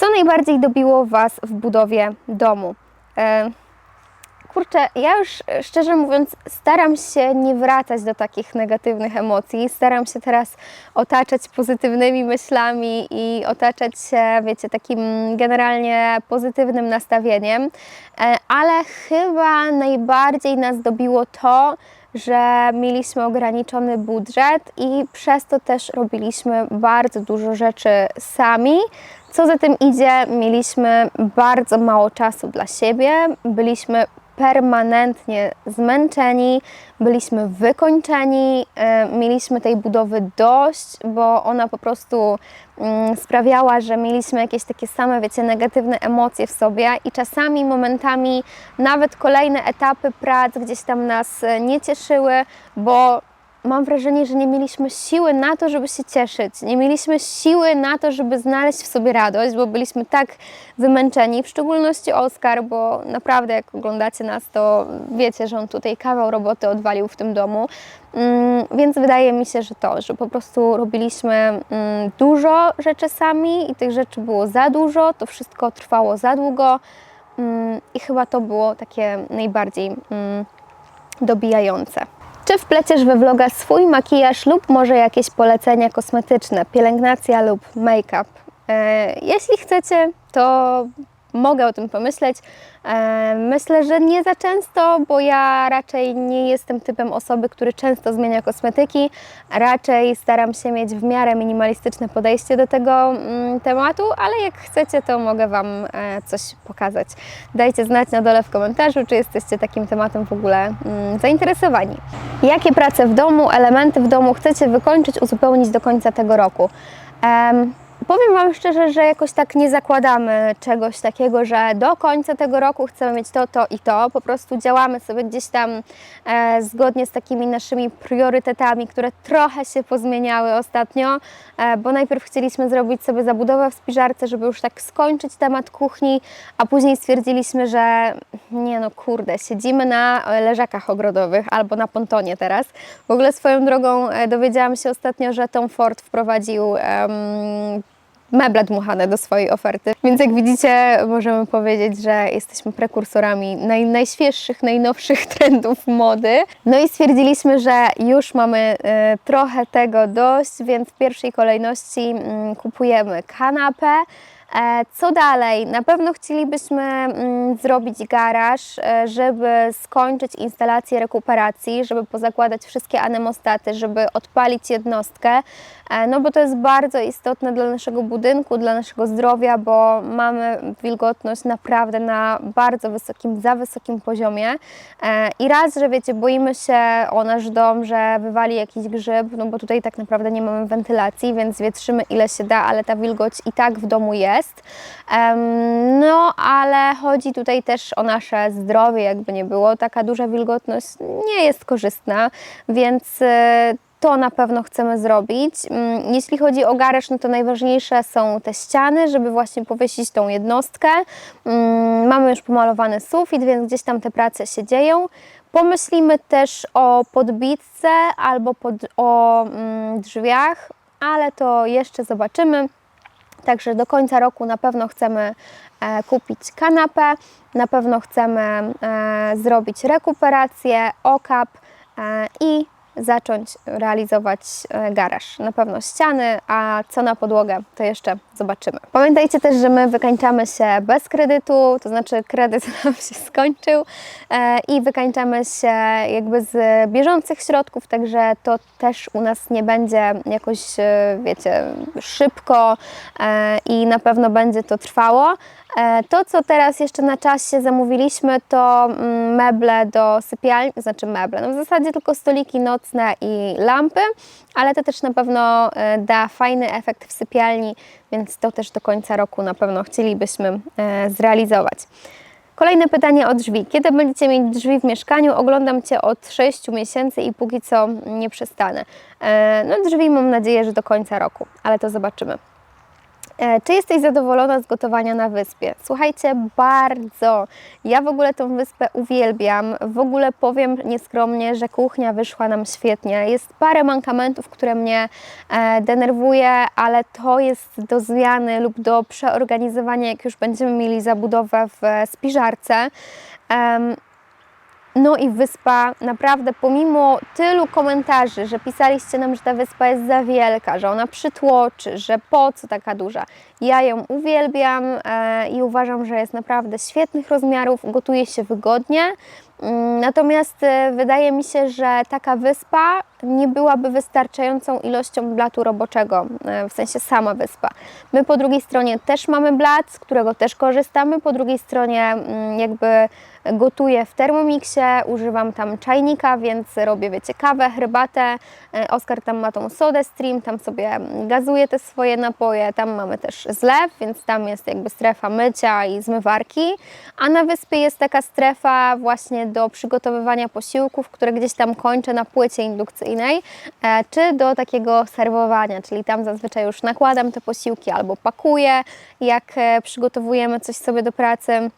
Co najbardziej dobiło Was w budowie domu? E, Kurczę, ja już e, szczerze mówiąc staram się nie wracać do takich negatywnych emocji. Staram się teraz otaczać pozytywnymi myślami i otaczać się, wiecie, takim generalnie pozytywnym nastawieniem. E, Ale chyba najbardziej nas dobiło to, że mieliśmy ograniczony budżet i przez to też robiliśmy bardzo dużo rzeczy sami. Co za tym idzie, mieliśmy bardzo mało czasu dla siebie, byliśmy permanentnie zmęczeni, byliśmy wykończeni, e, mieliśmy tej budowy dość, bo ona po prostu mm, sprawiała, że mieliśmy jakieś takie same, wiecie, negatywne emocje w sobie i czasami, momentami nawet kolejne etapy prac gdzieś tam nas e, nie cieszyły, bo mam wrażenie, że nie mieliśmy siły na to, żeby się cieszyć. Nie mieliśmy siły na to, żeby znaleźć w sobie radość, bo byliśmy tak wymęczeni, w szczególności Oskar, bo naprawdę jak oglądacie nas, to wiecie, że on tutaj kawał roboty odwalił w tym domu. Mm, Więc wydaje mi się, że to, że po prostu robiliśmy mm, dużo rzeczy sami i tych rzeczy było za dużo, to wszystko trwało za długo mm, i chyba to było takie najbardziej dobijające. Czy wpleciesz we vloga swój makijaż lub może jakieś polecenia kosmetyczne, pielęgnacja lub make-up? E, jeśli chcecie, to mogę o tym pomyśleć. E, myślę, że nie za często, bo ja raczej nie jestem typem osoby, który często zmienia kosmetyki. Raczej staram się mieć w miarę minimalistyczne podejście do tego mm, tematu, ale jak chcecie, to mogę Wam e, coś pokazać. Dajcie znać na dole w komentarzu, czy jesteście takim tematem w ogóle mm, zainteresowani. Jakie prace w domu, elementy w domu chcecie wykończyć, uzupełnić do końca tego roku? Powiem Wam szczerze, że jakoś tak nie zakładamy czegoś takiego, że do końca tego roku chcemy mieć to, to i to. Po prostu działamy sobie gdzieś tam e, zgodnie z takimi naszymi priorytetami, które trochę się pozmieniały ostatnio, e, bo najpierw chcieliśmy zrobić sobie zabudowę w spiżarce, żeby już tak skończyć temat kuchni, a później stwierdziliśmy, że nie no kurde, siedzimy na leżakach ogrodowych albo na pontonie teraz. W ogóle swoją drogą e, dowiedziałam się ostatnio, że Tom Ford wprowadził meble dmuchane do swojej oferty. Więc jak widzicie, możemy powiedzieć, że jesteśmy prekursorami naj, najświeższych, najnowszych trendów mody. No i stwierdziliśmy, że już mamy e, trochę tego dość, więc w pierwszej kolejności mm, kupujemy kanapę. E, Co dalej? Na pewno chcielibyśmy mm, zrobić garaż, e, żeby skończyć instalację rekuperacji, żeby pozakładać wszystkie anemostaty, żeby odpalić jednostkę, e, no bo to jest bardzo istotne dla naszego budynku, dla naszego zdrowia, bo mamy wilgotność naprawdę na bardzo wysokim, za wysokim poziomie i raz, że wiecie, boimy się o nasz dom, że wywali jakiś grzyb, no bo tutaj tak naprawdę nie mamy wentylacji, więc wietrzymy ile się da, ale ta wilgoć i tak w domu jest. Em, No, ale chodzi tutaj też o nasze zdrowie, jakby nie było. Taka duża wilgotność nie jest korzystna, więc e, to na pewno chcemy zrobić. Mm, Jeśli chodzi o garaż, no to najważniejsze są te ściany, żeby właśnie powiesić tą jednostkę. Mm, Mamy już pomalowany sufit, więc gdzieś tam te prace się dzieją. Pomyślimy też o podbitce albo pod, o mm, drzwiach, ale to jeszcze zobaczymy. Także do końca roku na pewno chcemy e, kupić kanapę, na pewno chcemy e, zrobić rekuperację, okap e, i zacząć realizować e, garaż. Na pewno ściany, a co na podłogę, to jeszcze zobaczymy. Pamiętajcie też, że my wykańczamy się bez kredytu, to znaczy kredyt nam się skończył e, i wykańczamy się jakby z bieżących środków, także to też u nas nie będzie jakoś, e, wiecie, szybko i na pewno będzie to trwało. E, To, co teraz jeszcze na czasie zamówiliśmy, to mm, meble do sypialni, znaczy meble, no w zasadzie tylko stoliki nocne i lampy, ale to też na pewno e, da fajny efekt w sypialni, więc to też do końca roku na pewno chcielibyśmy e, zrealizować. Kolejne pytanie o drzwi. Kiedy będziecie mieć drzwi w mieszkaniu? Oglądam Cię od 6 miesięcy i póki co nie przestanę. No drzwi mam nadzieję, że do końca roku, ale to zobaczymy. E, Czy jesteś zadowolona z gotowania na wyspie? Słuchajcie, bardzo. Ja w ogóle tą wyspę uwielbiam. W ogóle powiem nieskromnie, że kuchnia wyszła nam świetnie. Jest parę mankamentów, które mnie e, denerwuje, ale to jest do zmiany lub do przeorganizowania, jak już będziemy mieli zabudowę w e, spiżarce. No i wyspa, naprawdę pomimo tylu komentarzy, że pisaliście nam, że ta wyspa jest za wielka, że ona przytłoczy, że po co taka duża. Ja ją uwielbiam e, i uważam, że jest naprawdę świetnych rozmiarów, gotuje się wygodnie. Mm, Natomiast e, wydaje mi się, że taka wyspa nie byłaby wystarczającą ilością blatu roboczego, e, w sensie sama wyspa. My po drugiej stronie też mamy blat, z którego też korzystamy, po drugiej stronie mm, jakby gotuję w Thermomixie, używam tam czajnika, więc robię, wiecie, kawę, herbatę. E, Oskar tam ma tą sodę stream, tam sobie gazuje te swoje napoje, tam mamy też zlew, więc tam jest jakby strefa mycia i zmywarki, a na wyspie jest taka strefa właśnie do przygotowywania posiłków, które gdzieś tam kończę na płycie indukcyjnej, e, czy do takiego serwowania, czyli tam zazwyczaj już nakładam te posiłki albo pakuję, jak e, przygotowujemy coś sobie do pracy.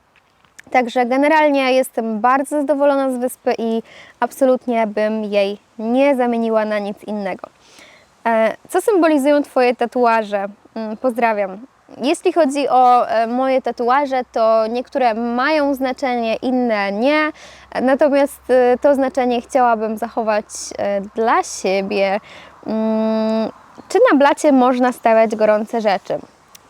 Także generalnie jestem bardzo zadowolona z wyspy i absolutnie bym jej nie zamieniła na nic innego. E, Co symbolizują Twoje tatuaże? Mm, Pozdrawiam. Jeśli chodzi o e, moje tatuaże, to niektóre mają znaczenie, inne nie. Natomiast e, to znaczenie chciałabym zachować e, dla siebie. Mm, Czy na blacie można stawiać gorące rzeczy?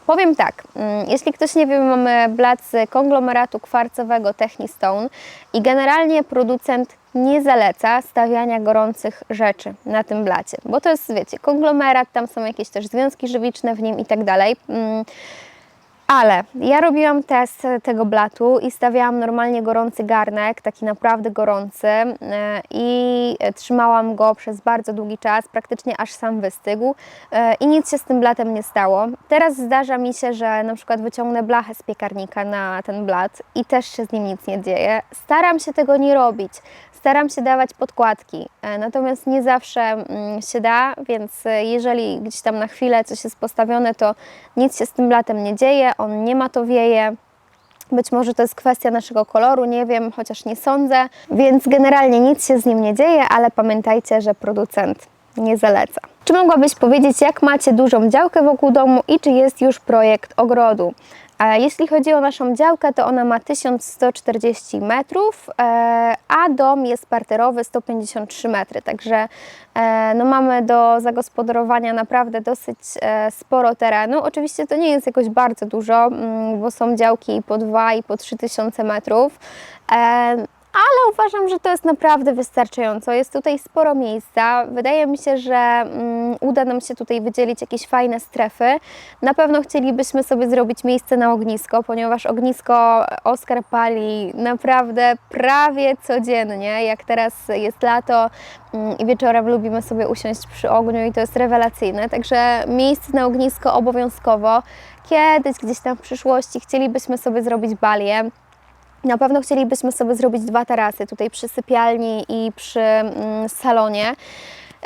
Powiem tak, mm, jeśli ktoś nie wie, mamy blat z konglomeratu kwarcowego Technistone i generalnie producent nie zaleca stawiania gorących rzeczy na tym blacie, bo to jest, wiecie, konglomerat, tam są jakieś też związki żywiczne w nim i tak dalej. Mm, Ale ja robiłam test tego blatu i stawiałam normalnie gorący garnek, taki naprawdę gorący e, i trzymałam go przez bardzo długi czas, praktycznie aż sam wystygł e, i nic się z tym blatem nie stało. Teraz zdarza mi się, że na przykład wyciągnę blachę z piekarnika na ten blat i też się z nim nic nie dzieje. Staram się tego nie robić. Staram się dawać podkładki, e, natomiast nie zawsze mm, się da, więc e, jeżeli gdzieś tam na chwilę coś jest postawione, to nic się z tym blatem nie dzieje, on nie matowieje. Być może to jest kwestia naszego koloru, nie wiem, chociaż nie sądzę, więc generalnie nic się z nim nie dzieje, ale pamiętajcie, że producent nie zaleca. Czy mogłabyś powiedzieć, jak macie dużą działkę wokół domu i czy jest już projekt ogrodu? Jeśli chodzi o naszą działkę, to ona ma 1140 metrów, e, a dom jest parterowy 153 metry, także e, no mamy do zagospodarowania naprawdę dosyć e, sporo terenu. Oczywiście to nie jest jakoś bardzo dużo, mm, bo są działki i po 2 i po 3000 metrów. Ale uważam, że to jest naprawdę wystarczająco. Jest tutaj sporo miejsca. Wydaje mi się, że mm, uda nam się tutaj wydzielić jakieś fajne strefy. Na pewno chcielibyśmy sobie zrobić miejsce na ognisko, ponieważ ognisko Oskar pali naprawdę prawie codziennie. Jak teraz jest lato mm, i wieczorem lubimy sobie usiąść przy ogniu i to jest rewelacyjne. Także miejsce na ognisko obowiązkowo. Kiedyś gdzieś tam w przyszłości chcielibyśmy sobie zrobić balię. Na pewno chcielibyśmy sobie zrobić dwa tarasy, tutaj przy sypialni i przy mm, salonie.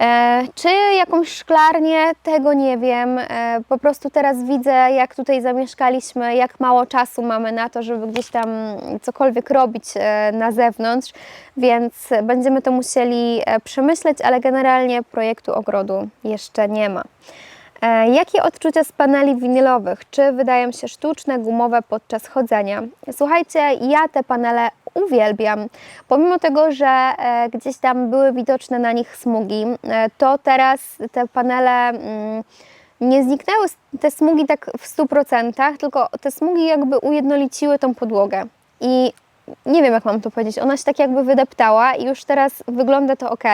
E, czy jakąś szklarnię, tego nie wiem. E, po prostu teraz widzę, jak tutaj zamieszkaliśmy, jak mało czasu mamy na to, żeby gdzieś tam cokolwiek robić e, na zewnątrz, więc będziemy to musieli przemyśleć, ale generalnie projektu ogrodu jeszcze nie ma. E, Jakie odczucia z paneli winylowych? Czy wydają się sztuczne, gumowe podczas chodzenia? Słuchajcie, ja te panele uwielbiam. Pomimo tego, że e, gdzieś tam były widoczne na nich smugi, e, to teraz te panele mm, nie zniknęły te smugi tak w 100%, tylko te smugi jakby ujednoliciły tą podłogę. I nie wiem, jak mam to powiedzieć, ona się tak jakby wydeptała i już teraz wygląda to ok.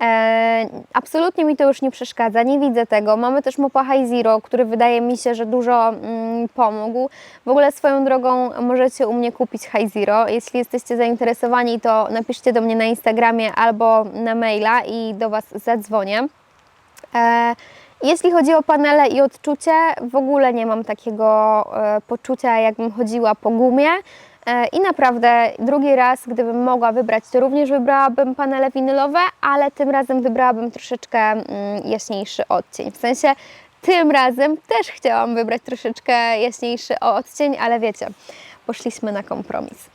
E, absolutnie mi to już nie przeszkadza, nie widzę tego. Mamy też mopa High Zero, który wydaje mi się, że dużo mm, pomógł. W ogóle swoją drogą możecie u mnie kupić High Zero. Jeśli jesteście zainteresowani, to napiszcie do mnie na Instagramie albo na maila i do Was zadzwonię. E, jeśli chodzi o panele i odczucie, w ogóle nie mam takiego e, poczucia, jakbym chodziła po gumie. I naprawdę drugi raz, gdybym mogła wybrać, to również wybrałabym panele winylowe, ale tym razem wybrałabym troszeczkę mm, jaśniejszy odcień. W sensie tym razem też chciałam wybrać troszeczkę jaśniejszy odcień, ale wiecie, poszliśmy na kompromis.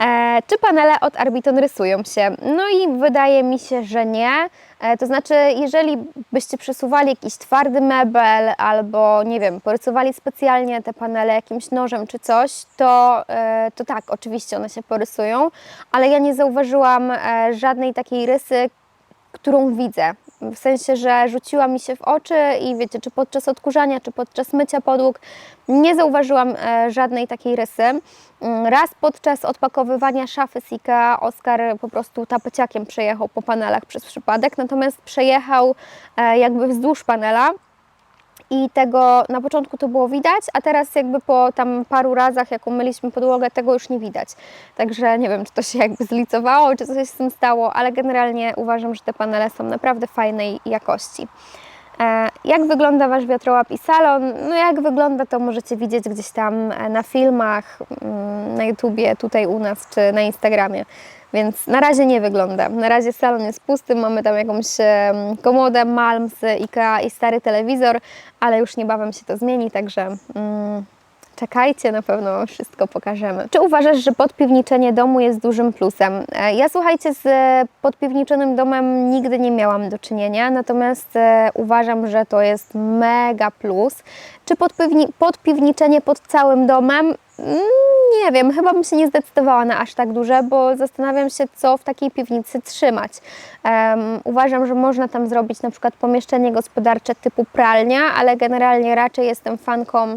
E, czy panele od Arbiton rysują się? No i wydaje mi się, że nie. E, to znaczy, jeżeli byście przesuwali jakiś twardy mebel albo, nie wiem, porysowali specjalnie te panele jakimś nożem czy coś, to, e, to tak, oczywiście one się porysują, ale ja nie zauważyłam e, żadnej takiej rysy, którą widzę. W sensie, że rzuciła mi się w oczy i wiecie, czy podczas odkurzania, czy podczas mycia podłóg, nie zauważyłam e, żadnej takiej rysy. Mm, Raz podczas odpakowywania szafy z IKEA Oskar po prostu tapeciakiem przejechał po panelach przez przypadek, natomiast przejechał e, jakby wzdłuż panela i tego na początku to było widać, a teraz jakby po tam paru razach, jak umyliśmy podłogę, tego już nie widać. Także nie wiem, czy to się jakby zlicowało, czy coś się z tym stało, ale generalnie uważam, że te panele są naprawdę fajnej jakości. E, Jak wygląda Wasz wiatrołap i salon? No jak wygląda, to możecie widzieć gdzieś tam e, na filmach, mm, na YouTubie, tutaj u nas, czy na Instagramie. Więc na razie nie wygląda. Na razie salon jest pusty, mamy tam jakąś em, komodę Malm z IKEA i stary telewizor, ale już niebawem się to zmieni, także mm, czekajcie, na pewno wszystko pokażemy. Czy uważasz, że podpiwniczenie domu jest dużym plusem? E, Ja słuchajcie, z e, podpiwniczonym domem nigdy nie miałam do czynienia, natomiast e, uważam, że to jest mega plus. Czy podpiwni- podpiwniczenie pod całym domem? Mm, Nie wiem, chyba bym się nie zdecydowała na aż tak duże, bo zastanawiam się, co w takiej piwnicy trzymać. Em, uważam, że można tam zrobić na przykład pomieszczenie gospodarcze typu pralnia, ale generalnie raczej jestem fanką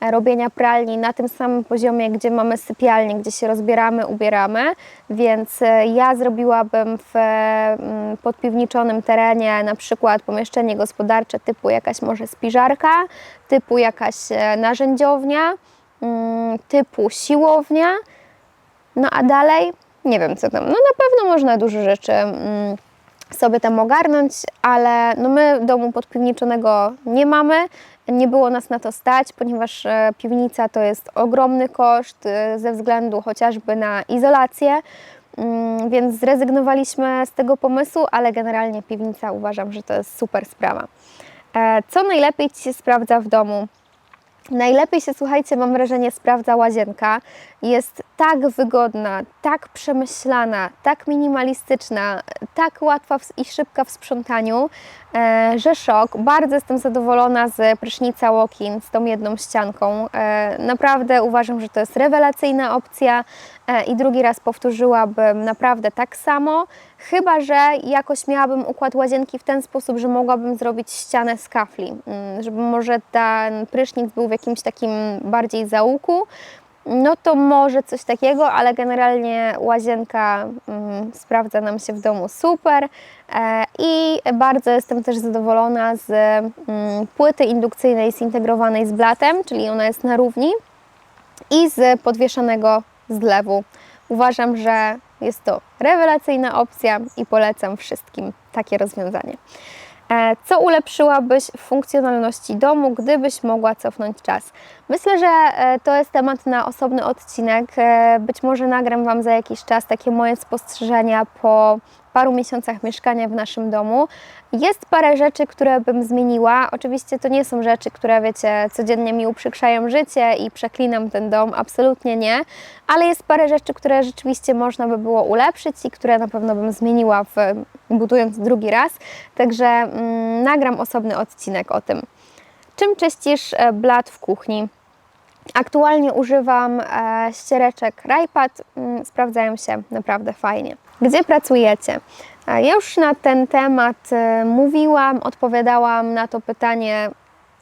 robienia pralni na tym samym poziomie, gdzie mamy sypialnię, gdzie się rozbieramy, ubieramy, więc e, ja zrobiłabym w mm, podpiwniczonym terenie na przykład pomieszczenie gospodarcze typu jakaś może spiżarka, typu jakaś e, narzędziownia, mm, typu siłownia, no a dalej nie wiem co tam. No na pewno można dużo rzeczy mm, sobie tam ogarnąć, ale no my domu podpiwniczonego nie mamy. Nie było nas na to stać, ponieważ e, piwnica to jest ogromny koszt e, ze względu chociażby na izolację. Mm, Więc zrezygnowaliśmy z tego pomysłu, ale generalnie piwnica uważam, że to jest super sprawa. E, Co najlepiej Ci się sprawdza w domu? Najlepiej się, słuchajcie, mam wrażenie, sprawdza łazienka. Jest tak wygodna, tak przemyślana, tak minimalistyczna, tak łatwa i szybka w sprzątaniu, e, że szok. Bardzo jestem zadowolona z prysznica walk-in, z tą jedną ścianką. E, naprawdę uważam, że to jest rewelacyjna opcja e, i drugi raz powtórzyłabym naprawdę tak samo, chyba że jakoś miałabym układ łazienki w ten sposób, że mogłabym zrobić ścianę z kafli, mm, żeby może ten prysznic był w jakimś takim bardziej zaułku, no to może coś takiego, ale generalnie łazienka mm, sprawdza nam się w domu super e, i bardzo jestem też zadowolona z mm, płyty indukcyjnej zintegrowanej z blatem, czyli ona jest na równi i z podwieszonego zlewu. Uważam, że jest to rewelacyjna opcja i polecam wszystkim takie rozwiązanie. E, Co ulepszyłabyś w funkcjonalności domu, gdybyś mogła cofnąć czas? Myślę, że e, to jest temat na osobny odcinek. E, Być może nagram Wam za jakiś czas takie moje spostrzeżenia po paru miesiącach mieszkania w naszym domu. Jest parę rzeczy, które bym zmieniła. Oczywiście to nie są rzeczy, które wiecie, codziennie mi uprzykrzają życie i przeklinam ten dom, absolutnie nie, ale jest parę rzeczy, które rzeczywiście można by było ulepszyć i które na pewno bym zmieniła w, budując drugi raz. Także mm, nagram osobny odcinek o tym. Czym czyścisz e, blat w kuchni? Aktualnie używam e, ściereczek Raypad, mm, sprawdzają się naprawdę fajnie. Gdzie pracujecie? Ja już na ten temat e, mówiłam, odpowiadałam na to pytanie,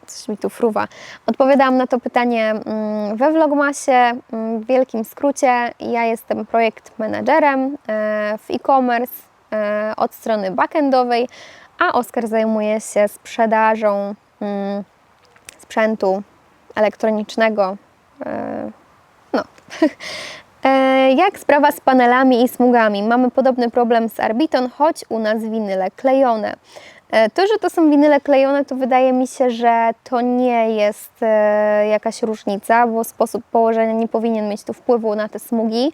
coś mi tu fruwa, odpowiadałam na to pytanie mm, we Vlogmasie, mm, w wielkim skrócie. Ja jestem projekt menedżerem e, w e-commerce e, od strony backendowej, a Oskar zajmuje się sprzedażą mm, sprzętu elektronicznego. No. E, Jak sprawa z panelami i smugami? Mamy podobny problem z Arbiton, choć u nas winyle klejone. E, To, że to są winyle klejone, to wydaje mi się, że to nie jest e, jakaś różnica, bo sposób położenia nie powinien mieć tu wpływu na te smugi.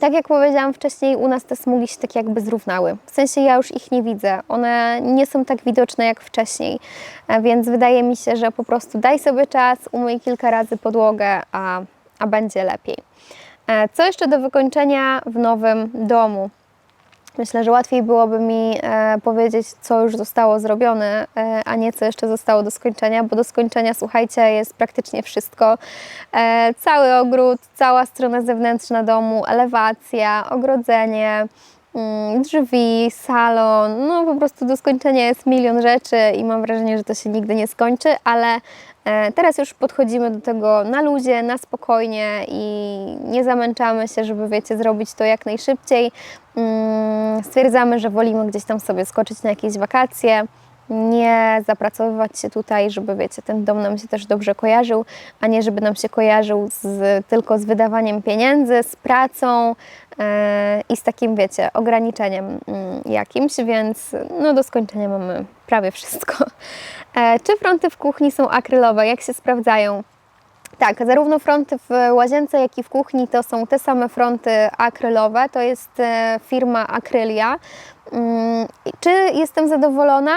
Tak jak powiedziałam wcześniej, u nas te smugi się tak jakby zrównały. W sensie ja już ich nie widzę. One nie są tak widoczne jak wcześniej, więc wydaje mi się, że po prostu daj sobie czas, umyj kilka razy podłogę, a, a będzie lepiej. E, Co jeszcze do wykończenia w nowym domu? Myślę, że łatwiej byłoby mi e, powiedzieć, co już zostało zrobione, e, a nie co jeszcze zostało do skończenia, bo do skończenia, słuchajcie, jest praktycznie wszystko. Cały ogród, cała strona zewnętrzna domu, elewacja, ogrodzenie, mm, drzwi, salon. No po prostu do skończenia jest milion rzeczy i mam wrażenie, że to się nigdy nie skończy, ale Teraz już podchodzimy do tego na luzie, na spokojnie i nie zamęczamy się, żeby wiecie, zrobić to jak najszybciej. Mm, Stwierdzamy, że wolimy gdzieś tam sobie skoczyć na jakieś wakacje, nie zapracowywać się tutaj, żeby wiecie, ten dom nam się też dobrze kojarzył, a nie żeby nam się kojarzył z, tylko z wydawaniem pieniędzy, z pracą e, i z takim, wiecie, ograniczeniem mm, jakimś, więc no, do skończenia mamy prawie wszystko. E, Czy fronty w kuchni są akrylowe? Jak się sprawdzają? Tak, zarówno fronty w łazience, jak i w kuchni to są te same fronty akrylowe. To jest e, firma Akrylia. Mm, Czy jestem zadowolona?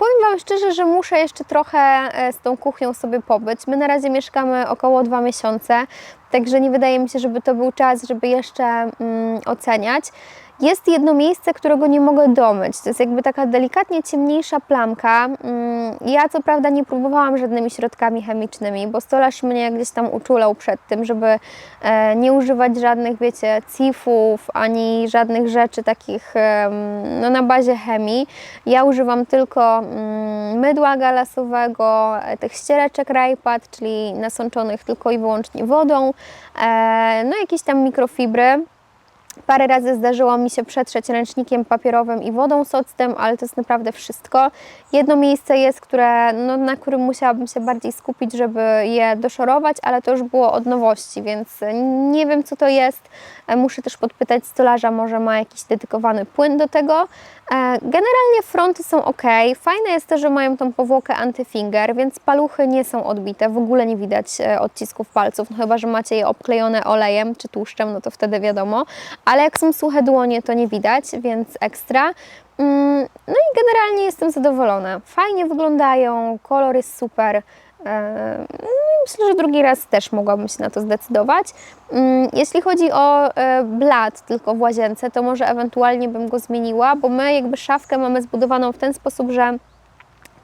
Powiem Wam szczerze, że muszę jeszcze trochę e, z tą kuchnią sobie pobyć. My na razie mieszkamy około dwa miesiące, także nie wydaje mi się, żeby to był czas, żeby jeszcze mm, oceniać. Jest jedno miejsce, którego nie mogę domyć. To jest jakby taka delikatnie ciemniejsza plamka. Mm, Ja co prawda nie próbowałam żadnymi środkami chemicznymi, bo stolarz mnie gdzieś tam uczulał przed tym, żeby e, nie używać żadnych, wiecie, cifów, ani żadnych rzeczy takich no, na bazie chemii. Ja używam tylko mm, mydła galasowego, e, tych ściereczek Rajpat, czyli nasączonych tylko i wyłącznie wodą, e, no jakieś tam mikrofibry. Parę razy zdarzyło mi się przetrzeć ręcznikiem papierowym i wodą z octem, ale to jest naprawdę wszystko. Jedno miejsce jest, które, no, na którym musiałabym się bardziej skupić, żeby je doszorować, ale to już było od nowości, więc nie wiem co to jest. E, Muszę też podpytać stolarza, może ma jakiś dedykowany płyn do tego. E, Generalnie fronty są ok. Fajne jest to, że mają tą powłokę antyfinger, więc paluchy nie są odbite. W ogóle nie widać e, odcisków palców, no chyba, że macie je obklejone olejem czy tłuszczem, no to wtedy wiadomo. Ale jak są suche dłonie, to nie widać, więc ekstra. Mm, No i generalnie jestem zadowolona. Fajnie wyglądają, kolor jest super. E, no Myślę, że drugi raz też mogłabym się na to zdecydować. Mm, Jeśli chodzi o e, blat tylko w łazience, to może ewentualnie bym go zmieniła, bo my jakby szafkę mamy zbudowaną w ten sposób, że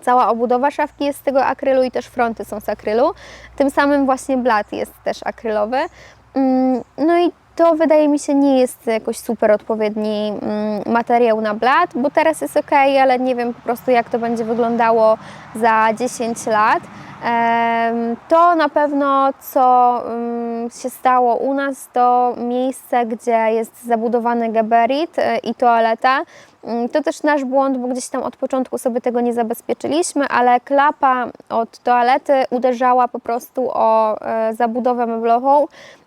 cała obudowa szafki jest z tego akrylu i też fronty są z akrylu. Tym samym właśnie blat jest też akrylowy. Mm, No i to wydaje mi się nie jest jakoś super odpowiedni mm, materiał na blat, bo teraz jest ok, ale nie wiem po prostu jak to będzie wyglądało za 10 lat. To na pewno, co mm, się stało u nas, to miejsce, gdzie jest zabudowany geberit e, i toaleta. Mm, To też nasz błąd, bo gdzieś tam od początku sobie tego nie zabezpieczyliśmy, ale klapa od toalety uderzała po prostu o e, zabudowę meblową.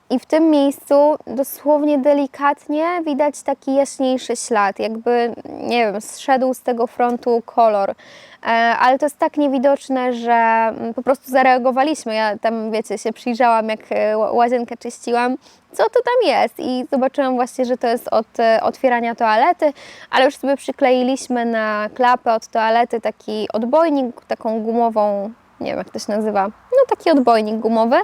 I w tym miejscu dosłownie delikatnie widać taki jaśniejszy ślad, jakby, nie wiem, zszedł z tego frontu kolor. E, Ale to jest tak niewidoczne, że mm, po prostu zareagowaliśmy. Ja tam, wiecie, się przyjrzałam, jak e, ła- łazienkę czyściłam, co to tam jest. I zobaczyłam właśnie, że to jest od e, otwierania toalety, ale już sobie przykleiliśmy na klapę od toalety taki odbojnik, taką gumową nie wiem jak to się nazywa, no taki odbojnik gumowy.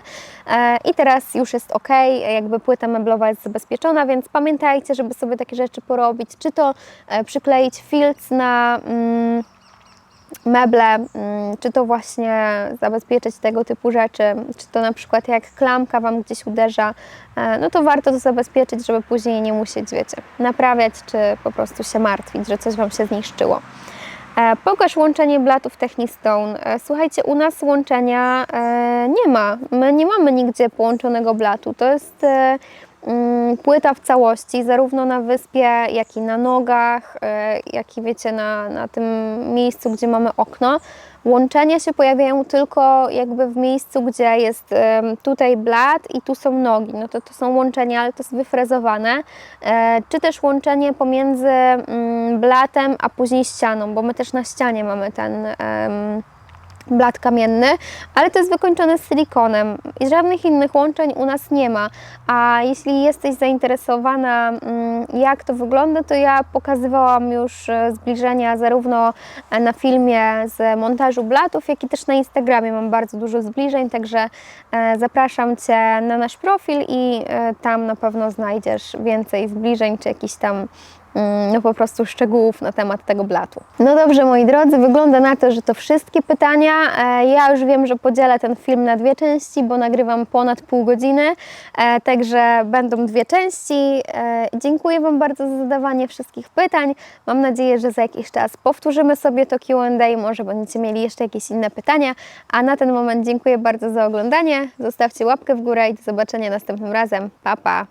E, i teraz już jest ok, jakby płyta meblowa jest zabezpieczona, więc pamiętajcie, żeby sobie takie rzeczy porobić, czy to e, przykleić filc na mm, meble, mm, czy to właśnie zabezpieczyć tego typu rzeczy, czy to na przykład jak klamka Wam gdzieś uderza, e, no to warto to zabezpieczyć, żeby później nie musieć, wiecie, naprawiać, czy po prostu się martwić, że coś Wam się zniszczyło. E, Pokaż łączenie blatów Technistone. E, Słuchajcie, u nas łączenia e, nie ma. My nie mamy nigdzie połączonego blatu. To jest mm, płyta w całości, zarówno na wyspie, jak i na nogach, jak i wiecie, na, na tym miejscu, gdzie mamy okno. Łączenia się pojawiają tylko jakby w miejscu, gdzie jest tutaj blat i tu są nogi. No to to są łączenia, ale to jest wyfrezowane. E, Czy też łączenie pomiędzy mm, blatem, a później ścianą, bo my też na ścianie mamy ten blat kamienny, ale to jest wykończone silikonem i żadnych innych łączeń u nas nie ma. A jeśli jesteś zainteresowana, mm, jak to wygląda, to ja pokazywałam już e, zbliżenia zarówno e, na filmie z montażu blatów, jak i też na Instagramie mam bardzo dużo zbliżeń, także e, zapraszam Cię na nasz profil i tam na pewno znajdziesz więcej zbliżeń czy jakichś tam no po prostu szczegółów na temat tego blatu. No dobrze, moi drodzy, wygląda na to, że to wszystkie pytania. E, Ja już wiem, że podzielę ten film na dwie części, bo nagrywam ponad pół godziny, e, także będą dwie części. E, Dziękuję Wam bardzo za zadawanie wszystkich pytań. Mam nadzieję, że za jakiś czas powtórzymy sobie to Q&A, może będziecie mieli jeszcze jakieś inne pytania, a na ten moment dziękuję bardzo za oglądanie. Zostawcie łapkę w górę i do zobaczenia następnym razem. Pa, pa!